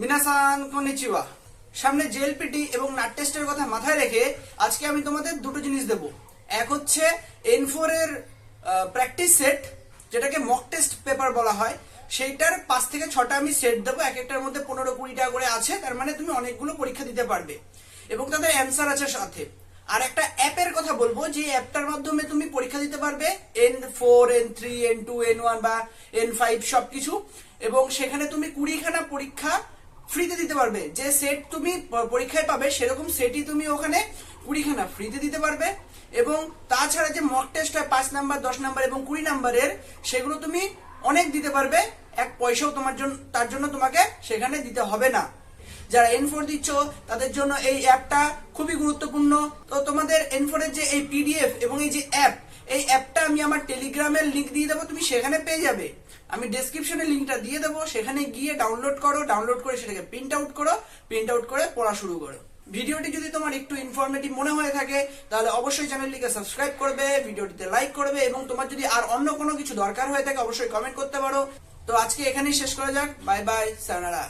মিনাসান, কনিচিওয়া। সামনে জেএলপিটি এবং নাট টেস্টের কথা মাথায় রেখে আজকে আমি তোমাদের দুটো জিনিস দেব। এক হচ্ছে এন ফোর এর প্র্যাকটিস সেট যেটাকে মক টেস্ট পেপার বলা হয়। সেইটার পাঁচ থেকে ছটা আমি সেট দেবো। এক একটার মধ্যে পনেরো কুড়ি টাকা করে আছে। তার মানে তুমি অনেকগুলো পরীক্ষা দিতে পারবে। এবং তাদের অ্যান্সার আছে সাথে। আর একটা অ্যাপের কথা বলব, যে অ্যাপটার মাধ্যমে তুমি পরীক্ষা দিতে পারবে N four, N three, N two, N one বা এন ফাইভ সবকিছু। এবং সেখানে তুমি কুড়িখানা পরীক্ষা ফ্রিতে দিতে পারবে। যে সেট তুমি পরীক্ষায় পাবে, সেরকম সেটই তুমি ওখানে কুড়িখানা ফ্রিতে দিতে পারবে। এবং তাছাড়া যে মক টেস্ট হয়, পাঁচ নাম্বার দশ নাম্বার এবং কুড়ি নাম্বারের সেগুলো তুমি অনেক দিতে পারবে। এক পয়সাও তোমার জন্য তার জন্য তোমাকে সেখানে দিতে হবে না। যারা এন ফোর দিচ্ছ, তাদের জন্য এই অ্যাপটা খুবই গুরুত্বপূর্ণ। তো তোমাদের এন যে এই পিডিএফ এবং এই যে অ্যাপ এই অ্যাপটা আমি আমার টেলিগ্রামের লিংক দিয়ে দেবো, তুমি সেখানে পেয়ে যাবে। আমি ডেসক্রিপশনে লিংকটা দিয়ে দেবো, সেখানে গিয়ে ডাউনলোড করো ডাউনলোড করে সেটাকে প্রিন্ট আউট করো প্রিন্ট আউট করে পড়া শুরু করো। ভিডিওটি যদি তোমার একটু ইনফরমেটিভ মনে হয়ে থাকে, তাহলে অবশ্যই চ্যানেলটিকে সাবস্ক্রাইব করবে, ভিডিওটিতে লাইক করবে, এবং তোমার যদি আর অন্য কোনো কিছু দরকার হয়ে থাকে, অবশ্যই কমেন্ট করতে পারো। তো আজকে এখানেই শেষ করা যাক। Bye bye sayonara